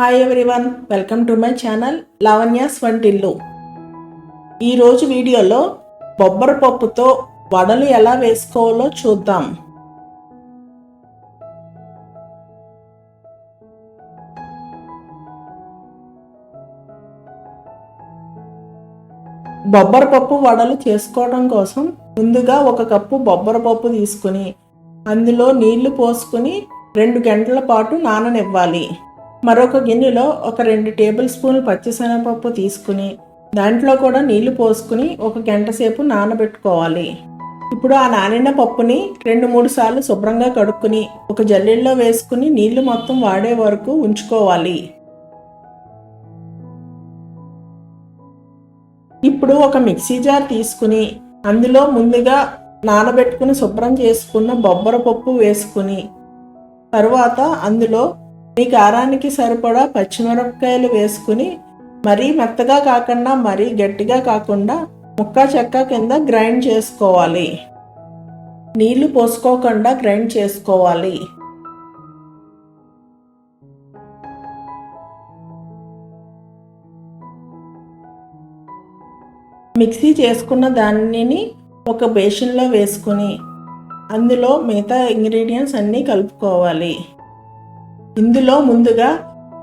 Hi everyone welcome to my channel Lavanya's వంటిల్లు ఈరోజు వీడియోలో బొబ్బర పప్పుతో వడలు ఎలా వేసుకోవాలో చూద్దాం. బొబ్బర పప్పు వడలు చేసుకోవడం కోసం ముందుగా ఒక కప్పు బొబ్బర పప్పు తీసుకుని అందులో నీళ్ళు పోసుకుని రెండు గంటల పాటు నాననివ్వాలి. మరొక గిన్నెలో ఒక రెండు టేబుల్ స్పూన్లు పచ్చిశనగపప్పు తీసుకుని దాంట్లో కూడా నీళ్ళు పోసుకుని ఒక గంట సేపు నానబెట్టుకోవాలి. ఇప్పుడు ఆ నానిన పప్పుని రెండు మూడు సార్లు శుభ్రంగా కడుక్కుని ఒక జల్లెల్లో వేసుకుని నీళ్ళు మొత్తం వాడే వరకు ఉంచుకోవాలి. ఇప్పుడు ఒక మిక్సీ జార్ తీసుకుని అందులో ముందుగా నానబెట్టుకుని శుభ్రం చేసుకున్న బొబ్బర పప్పు వేసుకుని తర్వాత అందులో మీ కారానికి సరిపడా పచ్చిమిరపకాయలు వేసుకుని మరీ మెత్తగా కాకుండా మరీ గట్టిగా కాకుండా ముక్క చెక్క కింద గ్రైండ్ చేసుకోవాలి. నీళ్ళు పోసుకోకుండా గ్రైండ్ చేసుకోవాలి. మిక్సీ చేసుకున్న దానిని ఒక బేషన్లో వేసుకుని అందులో మిగతా ఇంగ్రీడియంట్స్ అన్నీ కలుపుకోవాలి. ఇందులో ముందుగా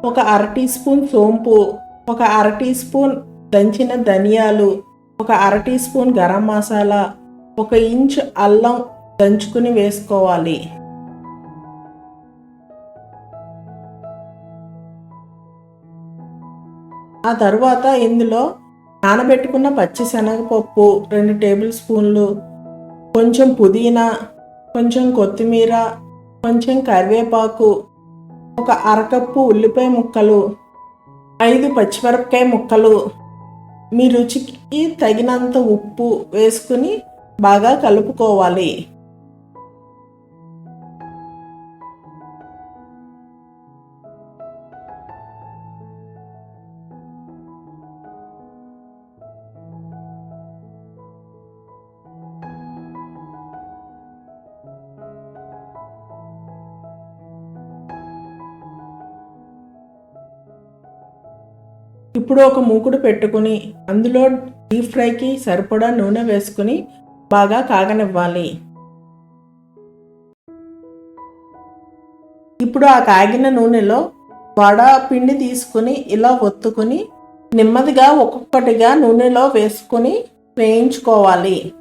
ఒక అర టీ స్పూన్ సోంపు ఒక అర టీ స్పూన్ దంచిన ధనియాలు ఒక అర టీ స్పూన్ గరం మసాలా ఒక ఇంచ్ అల్లం దంచుకుని వేసుకోవాలి. ఆ తర్వాత ఇందులో నానబెట్టుకున్న పచ్చి శనగపప్పు రెండు టేబుల్ స్పూన్లు కొంచెం పుదీనా కొంచెం కొత్తిమీర కొంచెం కరివేపాకు ఒక అరకప్పు ఉల్లిపాయ ముక్కలు ఐదు పచ్చిమిరపకాయ ముక్కలు. మీ రుచికి తగినంత ఉప్పు వేసుకుని బాగా కలుపుకోవాలి. ఇప్పుడు ఒక మూకుడు పెట్టుకుని అందులో డీప్ ఫ్రైకి సరిపడా నూనె వేసుకుని బాగా కాగనివ్వాలి. ఇప్పుడు ఆ కాగిన నూనెలో వడ పిండి తీసుకుని ఇలా ఒత్తుకుని నెమ్మదిగా ఒక్కొక్కటిగా నూనెలో వేసుకుని వేయించుకోవాలి.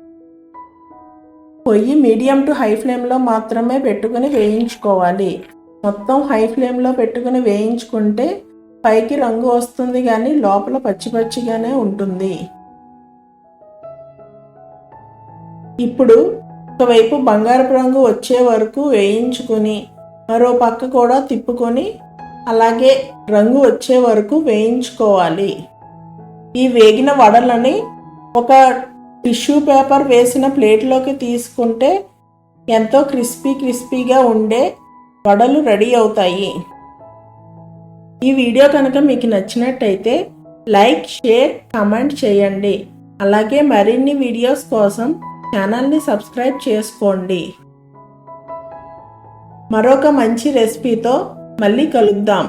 పొయ్యి మీడియం టు హై ఫ్లేమ్లో మాత్రమే పెట్టుకుని వేయించుకోవాలి. మొత్తం హై ఫ్లేమ్లో పెట్టుకుని వేయించుకుంటే పైకి రంగు వస్తుంది కానీ లోపల పచ్చి పచ్చిగానే ఉంటుంది. ఇప్పుడు ఒకవైపు బంగారపు రంగు వచ్చే వరకు వేయించుకొని మరో పక్క కూడా తిప్పుకొని అలాగే రంగు వచ్చే వరకు వేయించుకోవాలి. ఈ వేగిన వడలని ఒక టిష్యూ పేపర్ వేసిన ప్లేట్లోకి తీసుకుంటే ఎంతో క్రిస్పీ క్రిస్పీగా ఉండే వడలు రెడీ అవుతాయి. ఈ వీడియో కనుక మీకు నచ్చినట్టయితే లైక్ షేర్ కమెంట్ చేయండి. అలాగే మరిన్ని వీడియోస్ కోసం ఛానల్ని సబ్స్క్రైబ్ చేసుకోండి. మరొక మంచి రెసిపీతో మళ్ళీ కలుద్దాం.